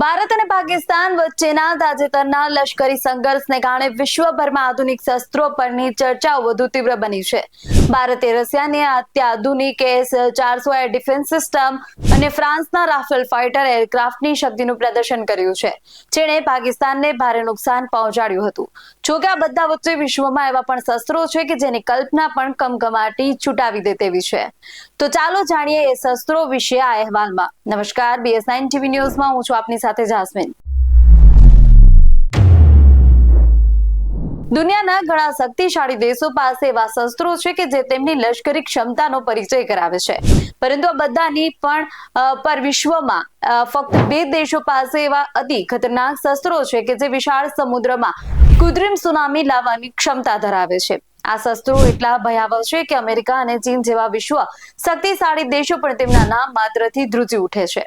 ભારત અને પાકિસ્તાન વચ્ચેના તાજેતરના લશ્કરી સંઘર્ષને કારણે વિશ્વભરમાં આધુનિક શસ્ત્રો પરની ચર્ચાઓ વધુ તીવ્ર બની છે. ભારતે રશિયાની અત્યાધુનિક એસ ચારસો એર ડિફેન્સ સિસ્ટમ અને ફ્રાન્સના રાફેલ ફાઇટર એરક્રાફ્ટની શક્તિનું પ્રદર્શન કર્યું છે. જેણે પાકિસ્તાનને ભારે નુકસાન પહોંચાડ્યું હતું. જોકે આ બધા વચ્ચે વિશ્વમાં એવા પણ શસ્ત્રો છે કે જેની કલ્પના પણ કમકમાટી છૂટાવી દે તેવી છે. તો ચાલો જાણીએ એ શસ્ત્રો વિશે આ અહેવાલમાં. નમસ્કાર બીએસ નાઇન ટીવી ન્યૂઝમાં હું છું આપની સાથે જાસ્મીન. દુનિયાના ઘણા શક્તિશાળી દેશો પાસે એવા શસ્ત્રો છે કે જે તેમની લશ્કરી ક્ષમતાનો પરિચય કરાવે છે. પરંતુ આ બધાની પણ પર વિશ્વમાં ફક્ત બે દેશો પાસે એવા અતિ ખતરનાક શસ્ત્રો છે કે જે વિશાળ સમુદ્રમાં કૃત્રિમ સુનામી લાવવાની ક્ષમતા ધરાવે છે. આ શસ્ત્રો એટલા ભયાવહ છે કે અમેરિકા અને ચીન જેવા વિશ્વ શક્તિશાળી દેશો પણ તેમના નામ માત્રથી ધ્રુજી ઉઠે છે.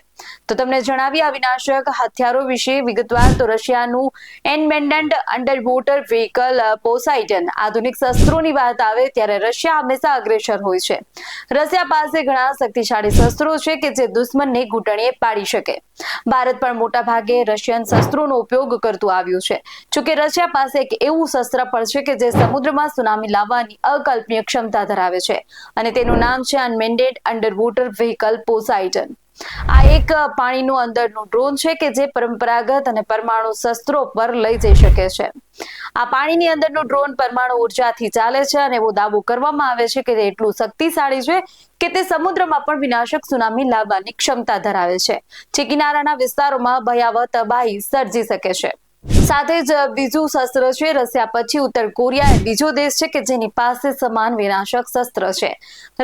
તો તમને જણાવી, આ વિનાશક હથિયારો વિશે વિગતવાર તો રશિયાનું unmanned underwater vehicle Poseidon આધુનિક શસ્ત્રોની વાત આવે ત્યારે રશિયા હંમેશા અગ્રેસર હોય છે. રશિયા પાસે ઘણા શક્તિશાળી શસ્ત્રો છે કે જે દુશ્મનને ઘૂંટણીએ પાડી શકે. ભારત પણ મોટા ભાગે રશિયન શસ્ત્રોનો ઉપયોગ કરતું આવ્યું છે. જોકે રશિયા પાસે એક એવું શસ્ત્ર પણ છે કે જે સમુદ્રમાં સુનામી લાવવાની અકલ્પનીય ક્ષમતા ધરાવે છે. અને તેનું નામ છે unmanned underwater vehicle Poseidon આ એક પાણીનું અંદરનું ડ્રોન છે કે જે પરંપરાગત અને પરમાણુ શસ્ત્રો પર લઈ જઈ શકે છે. આ પાણીની અંદરનું ડ્રોન પરમાણુ ઉર્જાથી ચાલે છે અને એવો દાવો કરવામાં આવે છે કે તે એટલું શક્તિશાળી છે કે તે સમુદ્રમાં પણ વિનાશક સુનામી લાવવાની ક્ષમતા ધરાવે છે. જે કિનારાના વિસ્તારોમાં ભયાવહ તબાહી સર્જી શકે છે. સાથે જ બીજું શસ્ત્ર છે. રશિયા પછી ઉત્તર કોરિયા એ બીજો દેશ છે કે જેની પાસે સમાન વિનાશક શસ્ત્ર છે.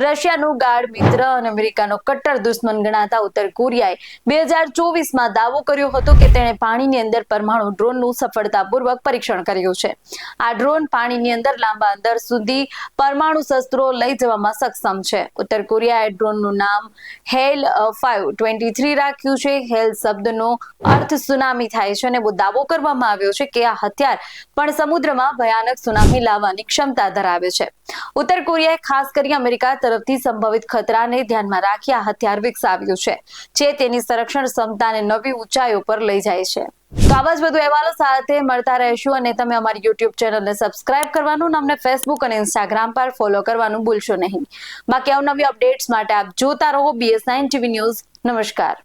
રશિયાનું ગાઢ મિત્ર અને અમેરિકાનો કટ્ટર દુશ્મન ગણાતા ઉત્તર કોરિયાએ બે હજાર ચોવીસમાં દાવો કર્યો હતો કે તેણે પાણીની અંદર પરમાણુ ડ્રોનનું સફળતાપૂર્વક પરીક્ષણ કર્યું છે. આ ડ્રોન પાણીની અંદર લાંબા અંતર સુધી પરમાણુ શસ્ત્રો લઈ જવામાં સક્ષમ છે. ઉત્તર કોરિયાએ ડ્રોનનું નામ હેલ ફાઈવ ટ્વેન્ટી થ્રી રાખ્યું છે. હેલ શબ્દનો અર્થ સુનામી થાય છે અને દાવો કરવામાં આવ્યો છે કે આ હથિયાર પણ સમુદ્રમાં ભયાનક સુનામી લાવવાની ક્ષમતા ધરાવે છે. ઉત્તર કોરિયાએ ખાસ કરી અમેરિકા તરફથી સંભવિત ખતરાને ધ્યાનમાં રાખી આ હથિયાર વિકસાવ્યું છે, જે તેની સંરક્ષણ ક્ષમતાને નવી ઊંચાઈઓ પર લઈ જાય છે. તો આવા જ બધું અહેવાલો સાથે મળતા રહેશું અને તમે અમારી યુટ્યુબ ચેનલને સબસ્ક્રાઇબ કરવાનું અમને ફેસબુક અને ઇન્સ્ટાગ્રામ પર ફોલો કરવાનું ભૂલશો નહીં. બાકી અવનવી અપડેટ્સ માટે આપ જોતા રહો બીએસ નાઇન ટીવી ન્યૂઝ નમસ્કાર.